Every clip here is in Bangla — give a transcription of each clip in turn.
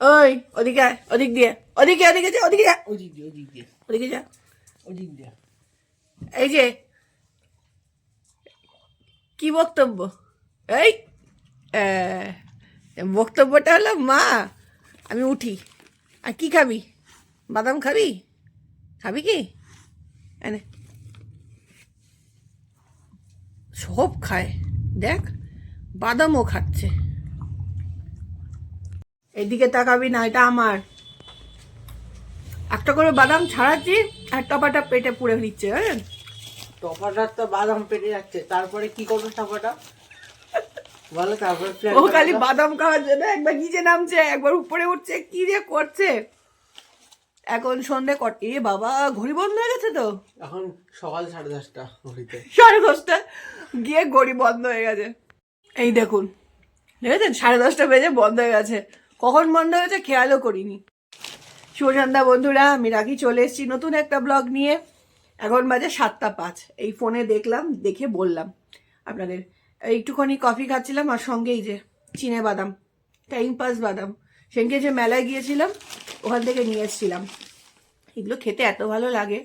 ওই ওদিকে ওদিক দিয়ে। ওদিকে ওদিকে যা ওদিকে যা। ওদিক দিয়ে ওদিক দিয়ে। ওদিকে যা। ওদিক দিয়ে। এই যে কি বক্তব্য? এই বক্তব্যটা হলো মা আমি উঠি। আর কি খাবি? বাদাম খাবি? খাবি কি? এনে। সব খায়। দেখ বাদামও খাচ্ছে। এদিকে তাকাবি না এটা আমার। একটা করে বাদাম ছাড়াচ্ছি আর টপাটা পেটে পুড়ে নিচ্ছে হ্যাঁ? টপাটার তো বাদাম পেটে যাচ্ছে তারপরে কি করব টপাটা? বলো তারপরে ও খালি বাদাম খাওয়ার জন্য একবার নিচে নামছে একবার উপরে উঠছে কি যে করছে? এখন সন্ধে কট এ বাবা ঘড়ি বন্ধ হয়ে গেছে তো? এখন সকাল সাড়ে দশটা ঘড়িতে। সাড়ে দশটা গিয়ে ঘড়ি বন্ধ হয়ে গেছে। এই দেখুন দেখেছেন? সাড়ে দশটা বেজে বন্ধ হয়ে গেছে। কখন বন্ধ হয়েছে খেয়ালও করিনি। শুভ বন্ধুরা, আমি রাখি, চলে এসেছি নতুন একটা ব্লগ নিয়ে। এখন বাজে সাতটা পাঁচ। এই ফোনে দেখলাম, দেখে বললাম। আপনাদের একটুখানি কফি খাচ্ছিলাম, আর সঙ্গে এই যে চিনে বাদাম, টাইম পাস বাদাম। সেদিনকে যে মেলায় গিয়েছিলাম, ওখান থেকে নিয়ে এসেছিলাম। এগুলো খেতে এত ভালো লাগে।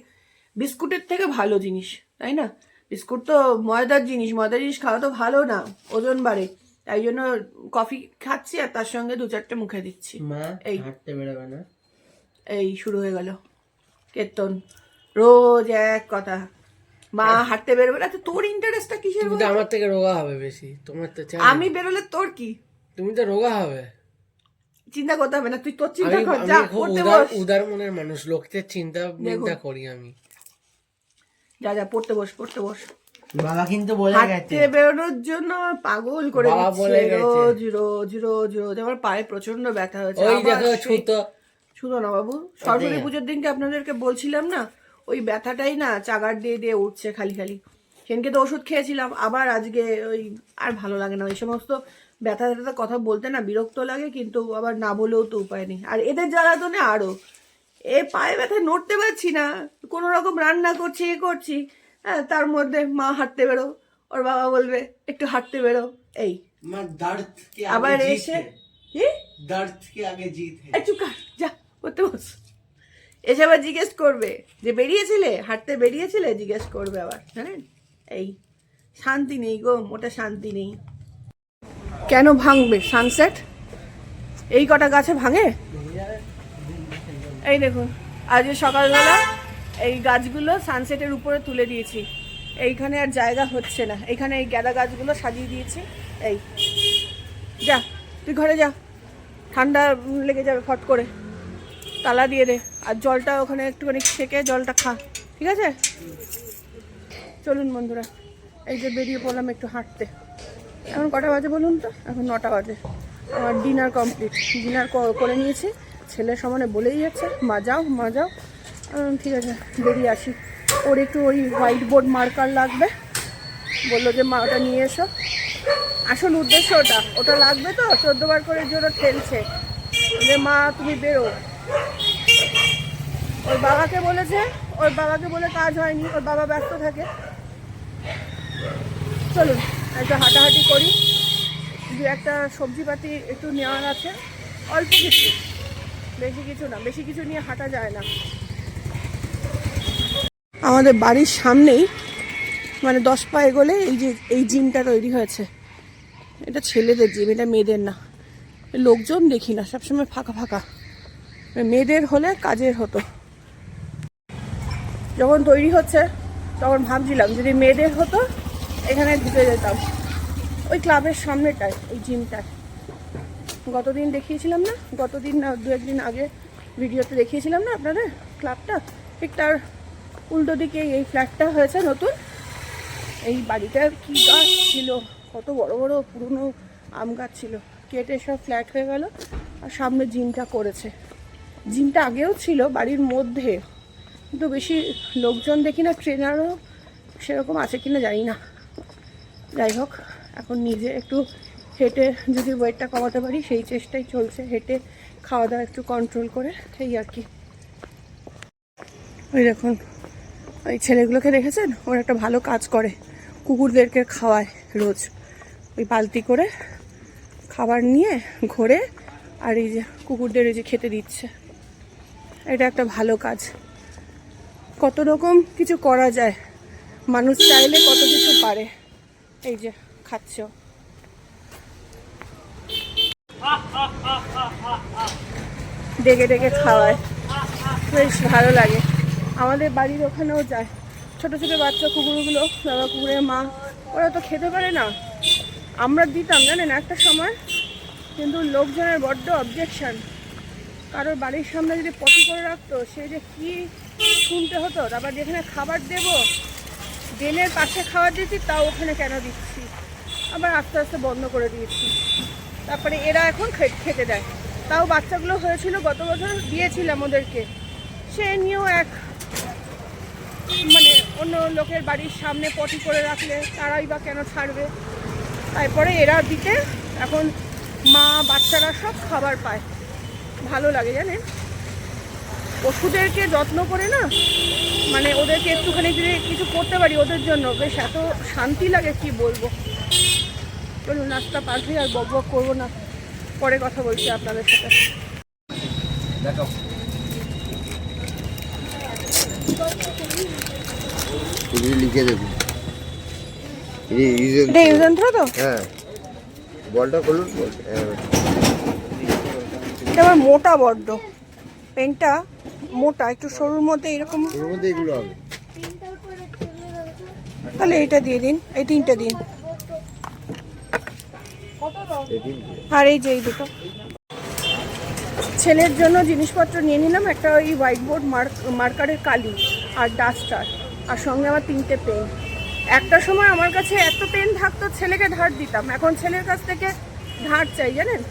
বিস্কুটের থেকে ভালো জিনিস, তাই না? বিস্কুট তো ময়দার জিনিস ময়দার জিনিস খাওয়া তো ভালো না, ওজন বাড়ে। তাই জন্য কফি খাচ্ছি আর তার সঙ্গে দু চারটে মুখে দিচ্ছি। মা এই। হাঁটতে বেরোবে না এই শুরু হয়ে গেল। কীর্তন। রোজ এক কথা। মা হাঁটতে বেরোবে না? তো তোর ইন্টারেস্টটা কিসের তুমি তো? আমার থেকে রোগা হবে বেশি। তোমার তো আমি বেরোলে তোর কি? তুমি তো রোগা হবে। চিন্তা করতে হবে না তুই তোর চিন্তা কর যা উদার বস। উদার মনের মানুষ লোকদের চিন্তা চিন্তা করি আমি। যা যা পড়তে বস পড়তে বস। বাবা কিন্তু বলে হাঁটতে বেরোনোর জন্য পাগল করে বলে রোজ রোজ রোজ রোজ। আমার পায়ে প্রচণ্ড ব্যথা হয়েছে। ওই দেখো ছুতো শুনো না বাবু সরস্বতী পুজোর দিনকে আপনাদেরকে বলছিলাম না ওই ব্যথাটাই না চাগার দিয়ে দিয়ে উঠছে খালি খালি। সেদিনকে তো ওষুধ খেয়েছিলাম আবার আজকে ওই আর ভালো লাগে না। ওই সমস্ত ব্যথা ব্যথা কথা বলতে না বিরক্ত লাগে কিন্তু আবার না বলেও তো উপায় নেই। আর এদের জ্বালাতনে আরও। এ পায়ে ব্যথা নড়তে পারছি না কোনো রকম রান্না করছি এ করছি। হ্যাঁ তার মধ্যে মা হাঁটতে বেরো ওর বাবা বলবে একটু হাঁটতে বেরো। এই। আবার এসে কর, যা করতে বস। এসে আবার জিজ্ঞেস করবে যে বেরিয়েছিলে? হাঁটতে বেরিয়েছিলে? জিজ্ঞেস করবে আবার জানেন? এই শান্তি নেই গো মোটা শান্তি নেই। কেন ভাঙবে? সানসেট? এই কটা গাছে ভাঙে? এই দেখুন আজকে সকালবেলা এই গাছগুলো সানসেটের উপরে তুলে দিয়েছি। এইখানে আর জায়গা হচ্ছে না। এইখানে এই গ্যাদা গাছগুলো সাজিয়ে দিয়েছি। এই। যা, তুই ঘরে যা। ঠান্ডা লেগে যাবে ফট করে। তালা দিয়ে দে। আর জলটা ওখানে একটুখানি সেকে জলটা খা। ঠিক আছে? চলুন বন্ধুরা। এই যে বেরিয়ে পড়লাম একটু হাঁটতে। এখন কটা বাজে বলুন তো? এখন নটা বাজে। আমার ডিনার কমপ্লিট ডিনার করে নিয়েছি। ছেলে সমানে বলেই যাচ্ছে, মা যাও মা যাও। ঠিক আছে, বেরিয়ে আসি। ওর একটু ওই হোয়াইট বোর্ড মার্কার লাগবে। বলল যে, মা, ওটা নিয়ে এসো। আসল উদ্দেশ্য ওটা। ওটা লাগবে তো, চোদ্দ বার করে জোরে ঠেলছে। যে, মা, তুমি বেরো। ওর বাবাকে বলেছে ওর বাবাকে বলে কাজ হয়নি, ওর বাবা ব্যস্ত থাকে। চলুন, একটা হাঁটাহাঁটি করি। দু একটা সবজিপাতি একটু নেওয়ার আছে। অল্প কিছু। বেশি কিছু না, বেশি কিছু নিয়ে হাঁটা যায় না। আমাদের বাড়ির সামনেই মানে দশ পা এগোলে এই যে, এই জিমটা তৈরি হয়েছে। এটা ছেলেদের জিম, এটা মেয়েদের না। লোকজন দেখি না, সবসময় ফাঁকা ফাঁকা। মেয়েদের হলে কাজের হতো। যখন তৈরি হচ্ছে, তখন ভাবছিলাম যদি মেয়েদের হতো, এখানে ঢুকে যেতাম। ওই ক্লাবের সামনেটায়, ওই জিমটায়। গতদিন দেখিয়েছিলাম না? গতদিন না দু একদিন আগে ভিডিওতে দেখিয়েছিলাম না আপনাদের ক্লাবটা? ঠিক তার উল্টো দিকে এই ফ্ল্যাটটা হয়েছে নতুন। এই বাড়িটার কি গাছ ছিল, কত বড় বড় পুরনো আম গাছ ছিল। কেটে সব ফ্ল্যাট হয়ে গেল আর সামনে জিমটা করেছে। জিমটা আগেও ছিল বাড়ির মধ্যে, কিন্তু বেশি লোকজন দেখি না, ট্রেনারও সেরকম আছে কিনা জানি না। যাই হোক, এখন নিজে একটু হেঁটে যদি ওয়েটটা কমাতে পারি, সেই চেষ্টাই চলছে, হেঁটে খাওয়া দাওয়া একটু কন্ট্রোল করে, এই আর কি। ওই দেখুন ওই ছেলেগুলোকে দেখেছেন? ওরা একটা ভালো কাজ করে কুকুরদেরকে খাওয়ায় রোজ। ওই বালতি করে খাবার নিয়ে ঘরে আর এই যে কুকুরদের এই যে খেতে দিচ্ছে। এটা একটা ভালো কাজ। কত রকম কিছু করা যায়। মানুষ চাইলে কত কিছু পারে। এই যে খাচ্ছ। ডেকে ডেকে খাওয়ায়। বেশ ভালো লাগে। আমাদের বাড়ির ওখানেও যায়। ছোট ছোট বাচ্চা কুকুরগুলো, বাবা কুকুরের মা, ওরা তো খেতে পারে না। আমরা দিতাম, জানেন, একটা সময় কিন্তু লোকজনের বড্ড অবজেকশন কারোর বাড়ির সামনে যদি পটি করে রাখতো, সে যে কি শুনতে হতো? তারপর যেখানে খাবার দেব ড্রেনের পাশে খাবার দিচ্ছি, তাও ওখানে কেন দিচ্ছি? আবার আস্তে আস্তে বন্ধ করে দিয়েছি। তারপরে এরা এখন খেতে দেয়। তাও বাচ্চাগুলো হয়েছিল, গত বছর দিয়েছিলাম ওদেরকে। সে নিয়েও এক মানে অন্য লোকের বাড়ির সামনে পটি করে রাখলে তারাই বা কেন ছাড়বে? তারপরে এরা দিতে এখন মা, বাচ্চারা সব খাবার পায়। ভালো লাগে জানেন? পশুদেরকে যত্ন করে না মানে ওদেরকে একটুখানি যদি কিছু করতে পারি ওদের জন্য, বেশ এত শান্তি লাগে কি বলব? চলুন, নাস্তা পার হয়ে আর বক বক করব না। পরে কথা বলছি আপনাদের সাথে। এগুলি লিখে দেবো এটা তো হ্যাঁ বলটা খুলুন। এটা আবার মোটা বড্ড। পেনটা মোটা একটু সরুর মধ্যে এরকম। এগুলো হবে। তাহলে এইটা দিয়ে দিন এই তিনটে দিন। আর এই যে এই দুটো। ছেলের জন্য জিনিসপত্র নিয়ে নিলাম, একটা ওই হোয়াইট বোর্ড মার্কারের কালি আর ডাস্টার আর সঙ্গে আমার তিনটে পেন একটা সময় আমার কাছে এত পেন থাকতো, ছেলেকে ধার দিতাম। এখন ছেলের কাছ থেকে ধার চাই, জানেন?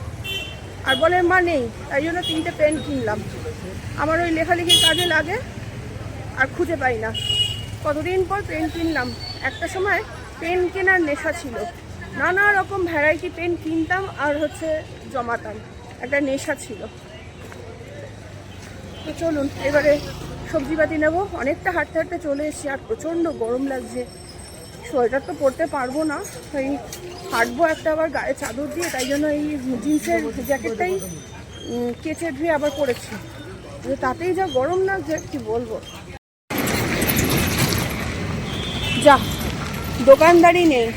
আর বলে, মা, নেই। তাই জন্য তিনটে পেন কিনলাম। আমার ওই লেখালেখির কাজে লাগে, আর খুঁজে পাই না। কতদিন পর পেন কিনলাম। একটা সময় পেন কেনার নেশা ছিল। নানা রকম ভ্যারাইটি পেন কিনতাম আর হচ্ছে জমাতাম। একটা নেশা ছিল। তো চলুন, এবারে সবজিপাতি নেব। অনেকটা হাঁটতে হাঁটতে চলে এসেছি, আর প্রচণ্ড গরম লাগছে। সোয়েটার তো পরতে পারব না এই হাঁটবো একটা আবার গায়ে চাদর দিয়ে, তাই জন্য এই জিন্সের জ্যাকেটটাই কেচে ধুয়ে আবার পরেছি। তাতেই যা গরম লাগছে, কি বলব। যা দোকানদারি নেই।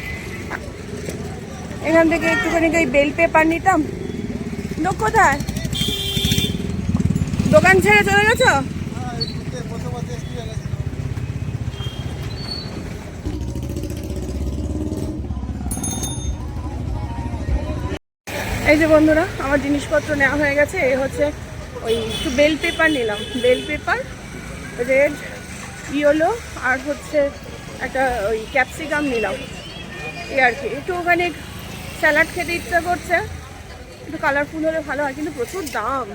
এখান থেকে একটুখানি বেল পেপার নিতাম। লোক কোথায়? দোকান ছেড়ে চলে গেছো? এই যে বন্ধুরা, আমার জিনিসপত্র নেওয়া হয়ে গেছে। এই হচ্ছে ওই একটু বেল পেপার নিলাম। বেল পেপার, রেড, ইয়েলো, আর হচ্ছে একটা ওই ক্যাপসিকাম নিলাম। এই আর কি। একটু ওখানে স্যালাড খেতে ইচ্ছা করছে। একটু কালারফুল হলে ভালো হয়, কিন্তু প্রচুর দাম।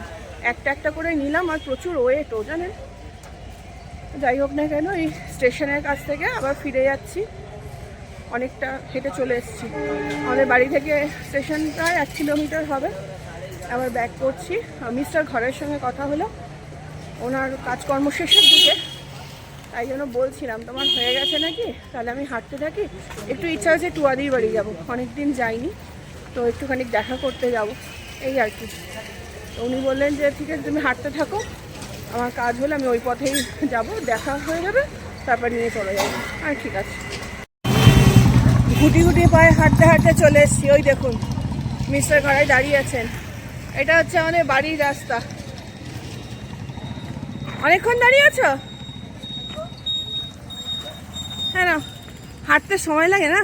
একটা একটা করে নিলাম আর প্রচুর ওয়েটও জানেন? যাই হোক না কেন, এই স্টেশনের কাছ থেকে আবার ফিরে যাচ্ছি। অনেকটা হেঁটে চলে এসেছি। আমাদের বাড়ি থেকে স্টেশন প্রায় এক কিলোমিটার হবে। আবার ব্যাক করছি। মিস্টার ঘরের সঙ্গে কথা হলো। ওনার কাজকর্ম শেষের দিকে। তাই জন্য বলছিলাম, তোমার হয়ে গেছে নাকি? তাহলে আমি হাঁটতে থাকি। একটু ইচ্ছা হচ্ছে টুয়াদির বাড়ি যাব। অনেক দিন যাইনি। তো একটুখানি দেখা করতে যাব। এই আর কি। উনি বললেন যে ঠিক আছে তুমি হাঁটতে থাকো। আমার কাজ হলে আমি ওই পথেই যাব দেখা হয়ে যাবে তারপর নিয়ে চলে যাব। আর ঠিক আছে। গুটি গুটি পায়ে হাঁটতে হাঁটতে চলে এসেছি। ওই দেখুন মিস্টার ঘরে দাঁড়িয়ে আছেন। এটা হচ্ছে আমাদের বাড়ির রাস্তা। অনেকক্ষণ দাঁড়িয়ে আছো? হ্যাঁ না হাঁটতে সময় লাগে না?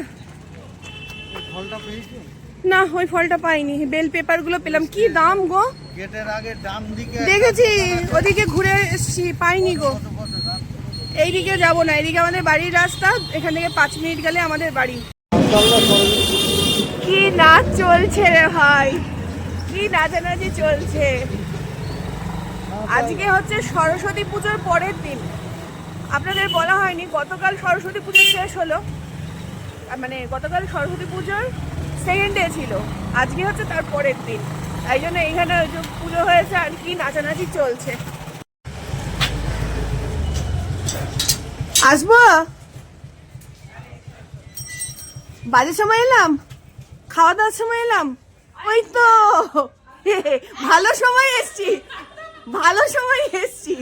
না ওই ফলটা পাইনি। বেল পেপারগুলো পেলাম। কি দাম গো? গেটের আগে ডান দিকে দেখেছি ওদিকে ঘুরে এসছি পাইনি গো। এইদিকে যাব না এইদিকে আমাদের বাড়ির রাস্তা এখান থেকে পাঁচ মিনিট গেলে আমাদের বাড়ি। কি নাচ চলছে রে ভাই কি নাচানাচি চলছে। আজকে হচ্ছে সরস্বতী পুজোর পরের দিন। আপনাদের বলা হয়নি গতকাল সরস্বতী পুজো শেষ হলো। মানে গতকাল সরস্বতী পুজোর সেকেন্ড ডে ছিল। আজকে হচ্ছে তার পরের দিন। তাই জন্য এইখানে ওই যে পুজো হয়েছে আর কি নাচানাচি চলছে। আসব? বাজে সময় এলাম? খাওয়া দাওয়ার সময় এলাম? ওই তো। ভালো সময় এসছি। ভালো সময় এসছি।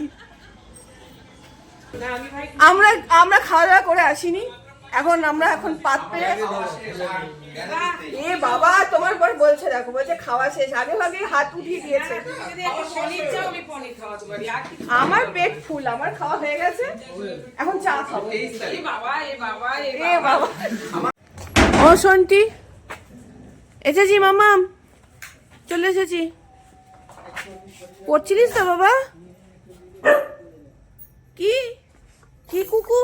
আমরা আমরা খাওয়া দাওয়া করে আসিনি। এখন আমরা এখন পাত পেরে এ বাবা, তোমার পর বলছে দেখো, বলছে খাওয়া শেষ। আগে ভাগে হাত উঠিয়ে দিয়েছে। আমার পেট ফুল, আমার খাওয়া হয়ে গেছে। এখন চা খাব। এ বাবা। ও সন্টি এসেছি মামাম চলে এসেছি। পড়ছিলিস তো বাবা? কি? কি কুকু?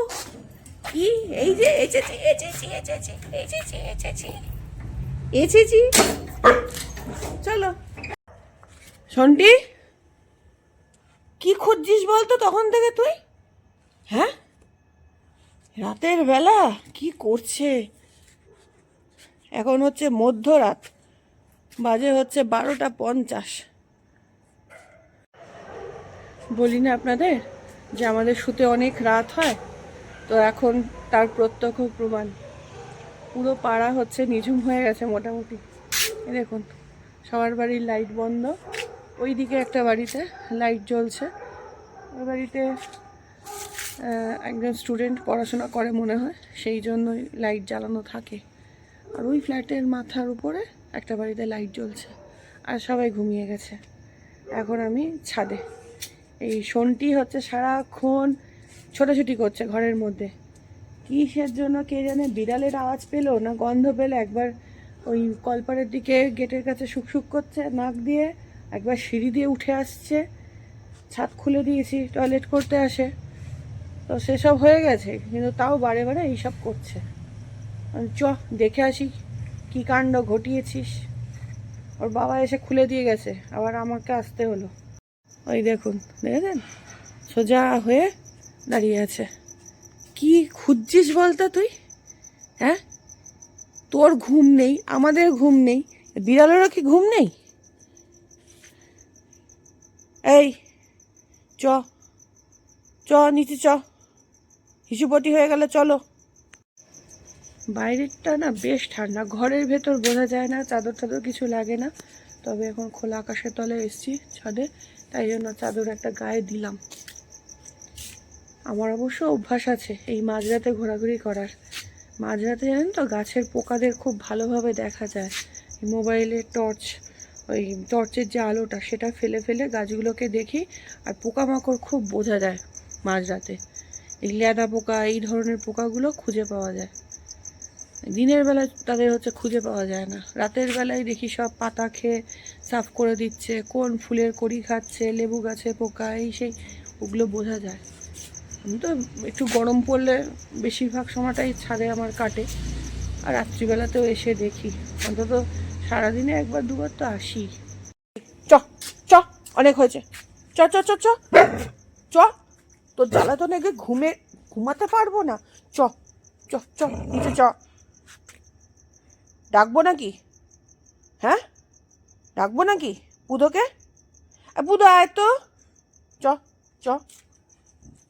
কি এই যে এসেছি এসেছি এসেছি এসেছি এসেছি এসেছি চলো সন্টি কি খুঁজছিস বলতো তখন থেকে তুই হ্যাঁ রাতের বেলা কি করছে এখন হচ্ছে মধ্যরাত বাজে হচ্ছে বারোটা পঞ্চাশ বলি না আপনাদের যে আমাদের শুতে অনেক রাত হয় তো এখন তার প্রত্যক্ষ প্রমাণ। পুরো পাড়া হচ্ছে নিঝুম হয়ে গেছে মোটামুটি। দেখুন, সবার বাড়ির লাইট বন্ধ। ওই দিকে একটা বাড়িতে লাইট জ্বলছে। ওই বাড়িতে একজন স্টুডেন্ট পড়াশোনা করে মনে হয়, সেই জন্যই লাইট জ্বালানো থাকে। আর ওই ফ্ল্যাটের মাথার উপরে একটা বাড়িতে লাইট জ্বলছে। আর সবাই ঘুমিয়ে গেছে। এখন আমি ছাদে। এই শোনটি হচ্ছে সারাক্ষণ ছোটাছুটি করছে ঘরের মধ্যে। কিসের জন্য কে জানে বিড়ালের আওয়াজ পেল না গন্ধ পেল। একবার ওই কলপারের দিকে গেটের কাছে শুকশুক করছে, নাক দিয়ে একবার সিঁড়ি দিয়ে উঠে আসছে। ছাদ খুলে দিয়েছি, টয়লেট করতে আসে। তো সেসব হয়ে গেছে, কিন্তু তাও বারে বারে এইসব করছে। চ, দেখে আসি কি কাণ্ড ঘটিয়েছিস। ওর বাবা এসে খুলে দিয়ে গেছে, আবার আমাকে আসতে হলো। ওই দেখুন, দেখেছেন? সোজা হয়ে দাঁড়িয়ে আছে। কি খুঁজছিস বলতো তুই? হ্যাঁ? তোর ঘুম নেই, আমাদের ঘুম নেই, বিড়ালেরও কি ঘুম নেই? এই, চ চ, নিচে চ। হিসুপতি হয়ে গেলে চলো। বাইরেরটা না বেশ ঠান্ডা। ঘরের ভেতর বোঝা যায় না, চাদর টাদর কিছু লাগে না। তবে এখন খোলা আকাশের তলে এসছি ছাদে, তাই জন্য চাদর একটা গায়ে দিলাম। আমার অবশ্য অভ্যাস আছে এই মাঝরাতে ঘোরাঘুরি করার। মাঝরাতে জানেন তো গাছের পোকাদের খুব ভালোভাবে দেখা যায়। এই মোবাইলের টর্চ, ওই টর্চের যে আলোটা সেটা ফেলে ফেলে গাছগুলোকে দেখি আর পোকামাকড় খুব বোঝা যায় মাঝরাতে। এই ল্যাদা পোকা, এই ধরনের পোকাগুলো খুঁজে পাওয়া যায়। দিনের বেলায় তাদের হচ্ছে খুঁজে পাওয়া যায় না। রাতের বেলায় দেখি সব পাতা খেয়ে সাফ করে দিচ্ছে, কোন ফুলের কড়ি খাচ্ছে, লেবু গাছে পোকা, এই সেই, ওগুলো বোঝা যায়। আমি তো একটু গরম পড়লে বেশিরভাগ সময়টাই ছাদে আমার কাটে। আর রাত্রিবেলাতেও এসে দেখি। অন্তত সারাদিনে একবার দুবার তো আসি। চ চ অনেক হয়েছে। চ চ চ চ চ। তোর তো নাকি ঘুমে ঘুমাতে পারব না। চ চ চ নিচে চ। ডাকবো নাকি? হ্যাঁ? ডাকবো নাকি পুদোকে আ, পুদো আয় তো। চ চ।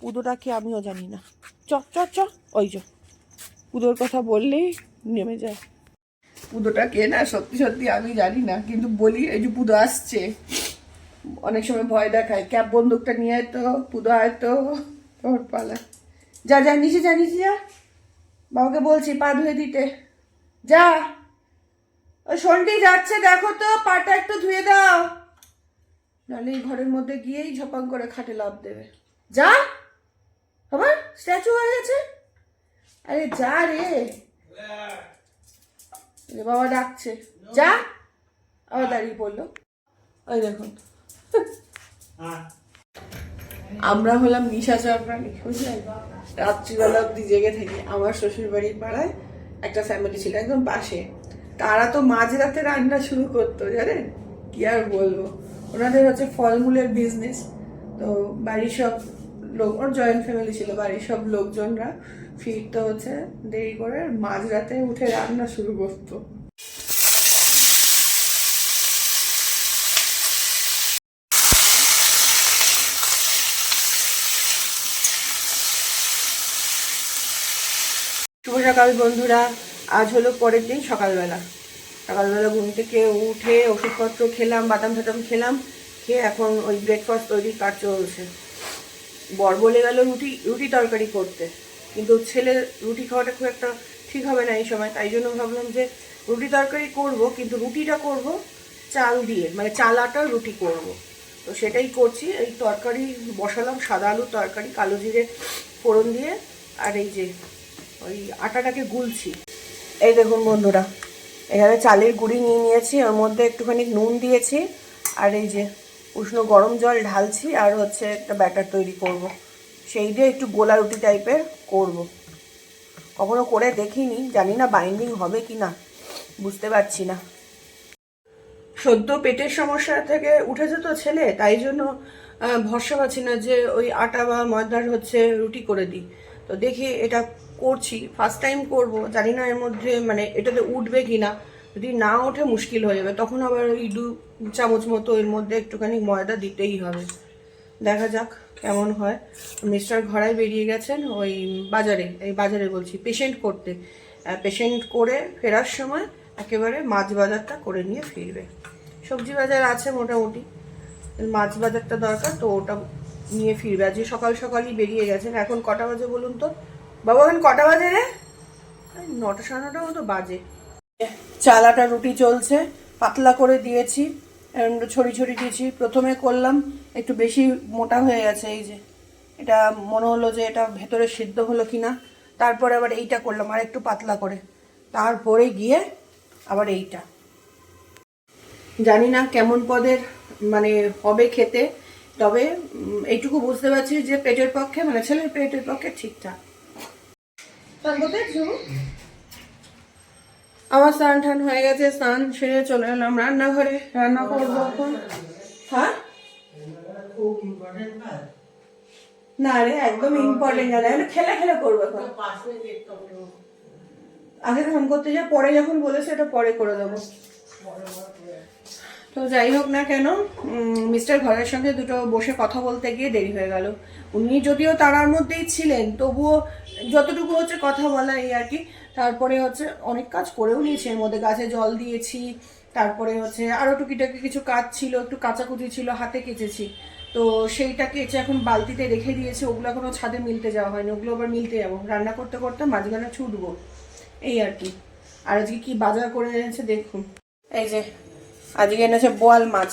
পুদোটা কি আমিও জানি না। চ চ চ, ওই চ পুদোর কথা বললেই নেমে যায়। পুদোটা কে না, সত্যি সত্যি আমি জানি না, কিন্তু বলি, এই যে পুদো আসছে। অনেক সময় ভয় দেখায়, ক্যাব বন্দুকটা নিয়ে তো, পুদো আয় তো, তোর পালা। যা যা, নিচে যা নিচে যা। বাবাকে বলছি, পা ধুয়ে দিতে। যা। ওই সন্টি যাচ্ছে, দেখো তো, পাটা একটু ধুয়ে দাও। নাহলে এই ঘরের মধ্যে গিয়েই ঝপাং করে খাটে লাভ দেবে। যা। আবার স্ট্যাচু হয়ে গেছে? আরে যা রে। বাবা ডাকছে। যা। আবার দাঁড়িয়ে পড়ল। ওই দেখুন। আমরা হলাম নিশাচর প্রাণী বুঝলেন? রাত্রিবেলা অব্দি জেগে থেকে আমার শ্বশুর বাড়ির পাড়ায় একটা ফ্যামিলি ছিল একদম পাশে। তারা তো মাঝরাতে রান্না শুরু করতো, জানেন? কি আর বলব? ওনাদের হচ্ছে ফলমূলের বিজনেস তো বাড়ির সব লোক, ওর জয়েন্ট ফ্যামিলি ছিল, বাড়ির সব লোকজনরা। ফিরতে হচ্ছে দেরি করে, মাঝরাতে উঠে রান্না শুরু করতো। শুভ সকাল বন্ধুরা, আজ হলো পরের দিন সকালবেলা। সকালবেলা ঘুম থেকে উঠে ওষুধপত্র খেলাম বাদাম টাদাম খেলাম, খেয়ে এখন ওই ব্রেকফাস্ট তৈরির কাজ চলছে। বর বলে গেল রুটি রুটি তরকারি করতে। কিন্তু ছেলে রুটি খাওয়াটা খুব একটা ঠিক হবে না এই সময়, তাই জন্য ভাবলাম যে রুটি তরকারি করব, কিন্তু রুটিটা করব চাল দিয়ে মানে চাল আটার রুটি করব। তো সেটাই করছি, এই তরকারি বসালাম, সাদা আলুর তরকারি, কালো জিরে ফোড়ন দিয়ে, আর এই যে ওই আটাটাকে গুলছি। এই দেখুন বন্ধুরা, এখানে চালের গুঁড়ি নিয়ে নিয়েছি, ওর মধ্যে একটুখানি নুন দিয়েছি, আর এই যে উষ্ণ গরম জল ঢালছি আর হচ্ছে একটা ব্যাটার তৈরি করব। সেই দিয়ে একটু গোলা রুটি টাইপের করব। কখনো করে দেখিনি, জানি না বাইন্ডিং হবে কি না বুঝতে পারছি না সদ্য পেটের সমস্যা থেকে উঠেছে তো ছেলে, তাই জন্য ভরসা পাচ্ছি না যে ওই আটা বা ময়দার হচ্ছে রুটি করে দিই তো দেখি এটা করছি ফার্স্ট টাইম করব, জানি না এর মধ্যে মানে এটাতে উঠবে কি না যদি না ওঠে মুশকিল হয়ে যাবে। তখন আবার ওই দু চামচ মতো এর মধ্যে একটুখানি ময়দা দিতেই হবে। দেখা যাক কেমন হয়। মিস্টার ঘরায় বেরিয়ে গেছেন ওই বাজারে, এই বাজারে বলছি পেশেন্ট করতে। পেশেন্ট করে ফেরার সময় একেবারে মাছ বাজারটা করে নিয়ে ফিরবে। সবজি বাজার আছে মোটামুটি। মাছ বাজারটা দরকার, তো ওটা নিয়ে ফিরবে। আজকে সকাল সকালই বেরিয়ে গেছেন। এখন কটা বাজে বলুন তো? বাবা, এখন কটা বাজে রে? নটা সাড়ে নটা মতো বাজে। চালাটা রুটি চলছে, পাতলা করে দিয়েছি ছড়ি ছড়ি দিয়েছি। প্রথমে করলাম, একটু বেশি মোটা হয়ে গেছে, এই যে। এটা মনে হলো যে এটা ভেতরে সিদ্ধ হলো কি না তারপরে আবার এইটা করলাম, আর একটু পাতলা করে। তারপরে গিয়ে আবার এইটা। জানি না কেমন পদের মানে হবে খেতে, তবে এইটুকু বুঝতে পারছি যে পেটের পক্ষে মানে ছেলের পেটের পক্ষে ঠিকঠাক? আমার স্নান টান হয়ে গেছে, স্নান সেরে চলে এলাম রান্নাঘরে। রান্না করব এখন। হ্যাঁ? না রে, একদম খেলে খেলে করব এখন। আগে ফোন করতে যা, পরে যখন বলেছে এটা পরে করে দেবো। তো যাই হোক না কেন মিস্টার ঘরের সঙ্গে দুটো বসে কথা বলতে গিয়ে দেরি হয়ে গেল। উনি যদিও তারার মধ্যেই ছিলেন, তবুও যতটুকু হচ্ছে কথা বলা এই আর কি, তারপরে হচ্ছে অনেক কাজ করেও নিয়েছি এর মধ্যে। গাছে জল দিয়েছি, তারপরে হচ্ছে আরও টুকিটাকি কিছু কাজ ছিল, একটু কাচাকুচি ছিল, হাতে কেচেছি। তো সেইটা কেচে এখন বালতিতে রেখে দিয়েছে, ওগুলো এখনও ছাদে মিলতে যাওয়া হয়নি, ওগুলো আবার মিলতে যাব। রান্না করতে করতে মাঝখানে ছুটবো, এই আর কি। আর আজকে কি বাজার করে এনেছে দেখুন। এই যে, আজকে এনেছে বোয়াল মাছ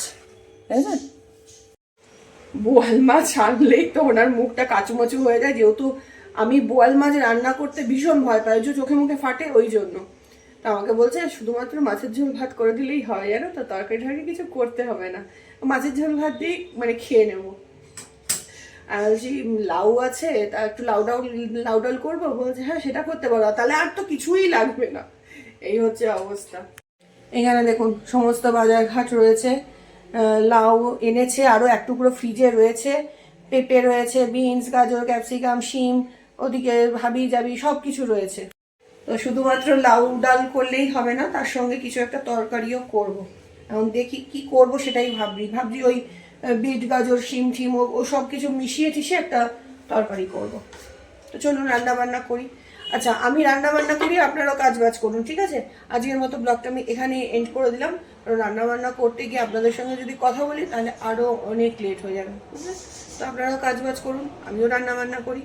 বোয়াল মাছ আনলেই তো ওনার মুখটা কাচুমাচু হয়ে যায়, যেহেতু আমি বোয়াল মাছ রান্না করতে ভীষণ ভয় পাই, যে চোখে মুখে ফাটে ওই জন্য। তা আমাকে বলছে, শুধুমাত্র মাছের ঝোল ভাত করে দিলেই হয়, জানো তো? তরকারি টরকারি কিছু করতে হবে না। মাছের ঝোল ভাত দিয়ে মানে খেয়ে নেব। আর বলছি, লাউ আছে, তা একটু লাউ ডাউ লাউ ডাল করব? বলছে হ্যাঁ সেটা করতে পারো। তাহলে আর তো কিছুই লাগবে না। এই হচ্ছে অবস্থা। এখানে দেখুন, সমস্ত বাজার ঘাট রয়েছে। লাউ এনেছে আরও এক টুকরো ফ্রিজে রয়েছে। পেঁপে রয়েছে বিনস গাজর ক্যাপসিকাম শিম ওদিকে ভাবি যাবি সব কিছু রয়েছে। তো শুধুমাত্র লাউ ডাল করলেই হবে না, তার সঙ্গে কিছু একটা তরকারিও করব। এখন দেখি কি করব সেটাই ভাবছি ভাবছি ওই বিট গাজর, শিম টিম ও- সব কিছু মিশিয়ে টিশিয়ে একটা তরকারি করব। তো চলুন রান্না বান্না করি। আচ্ছা আমি রান্না বান্না করি, আপনারাও কাজ বাজ করুন, ঠিক আছে? আজকের মতো ব্লগটা আমি এখানে এন্ড করে দিলাম। কারণ রান্না বান্না করতে গিয়ে আপনাদের সঙ্গে যদি কথা বলি, তাহলে আরও অনেক লেট হয়ে যাবে তো আপনারাও কাজ বাজ করুন, আমিও রান্না বান্না করি।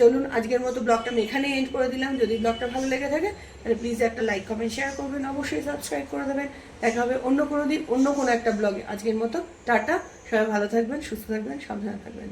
চলুন আজকের মতো ব্লগটা আমি এখানে এন্ড করে দিলাম। যদি ব্লগটা ভালো লেগে থাকে, তাহলে প্লিজ একটা লাইক কমেন্ট শেয়ার করবেন। অবশ্যই সাবস্ক্রাইব করে দেবেন। দেখা হবে অন্য কোনো দিন, অন্য কোনো একটা ব্লগে। আজকের মতো টাটা। সবাই ভালো থাকবেন, সুস্থ থাকবেন, সাবধানে থাকবেন।